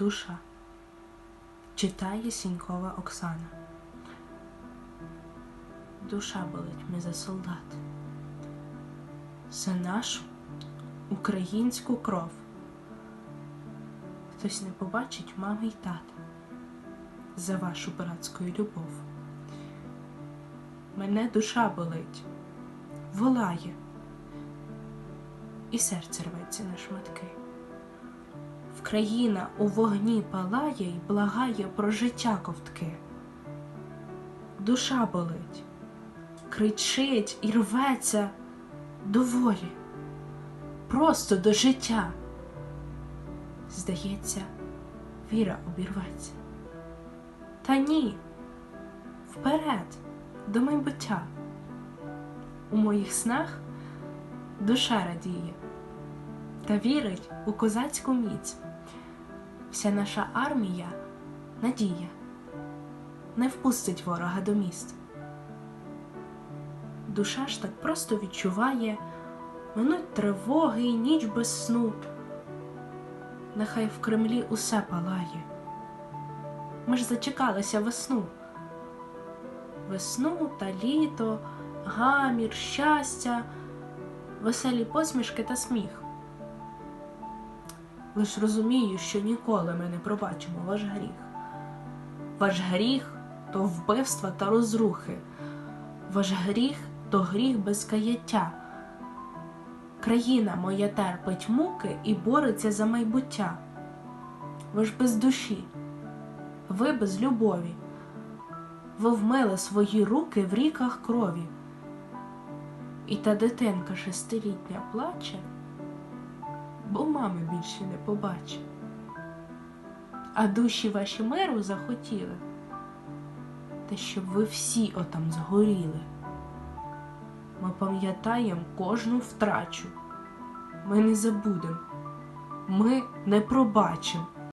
Душа. Читає Сінькова Оксана. Душа болить ми за солдат. За нашу українську кров. Хтось не побачить мами й тата за вашу братську любов. Мене душа болить, волає, і серце рветься на шматки. Вкраїна у вогні палає й благає про життя ковтки. Душа болить, кричить і рветься до волі, просто до життя. Здається, віра обірветься. Та ні, вперед, до майбуття. У моїх снах душа радіє та вірить у козацьку міць. Вся наша армія надія не впустить ворога до міст. Душа ж так просто відчуває, минуть тривоги і ніч без сну. Нехай в Кремлі усе палає. Ми ж зачекалися весну. Весну та літо, гамір, щастя, веселі посмішки та сміх. Лиш розумію, що ніколи ми не пробачимо ваш гріх. Ваш гріх то вбивства та розрухи, ваш гріх то гріх без каяття. Країна моя терпить муки і бореться за майбуття. Ви ж без душі, ви без любові, ви вмили свої руки в ріках крові. І та дитинка шестилітня плаче, бо мами більше не побачить. А душі ваші миру захотіли, та щоб ви всі отам згоріли. Ми пам'ятаємо кожну втрачу. Ми не забудем, ми не пробачимо.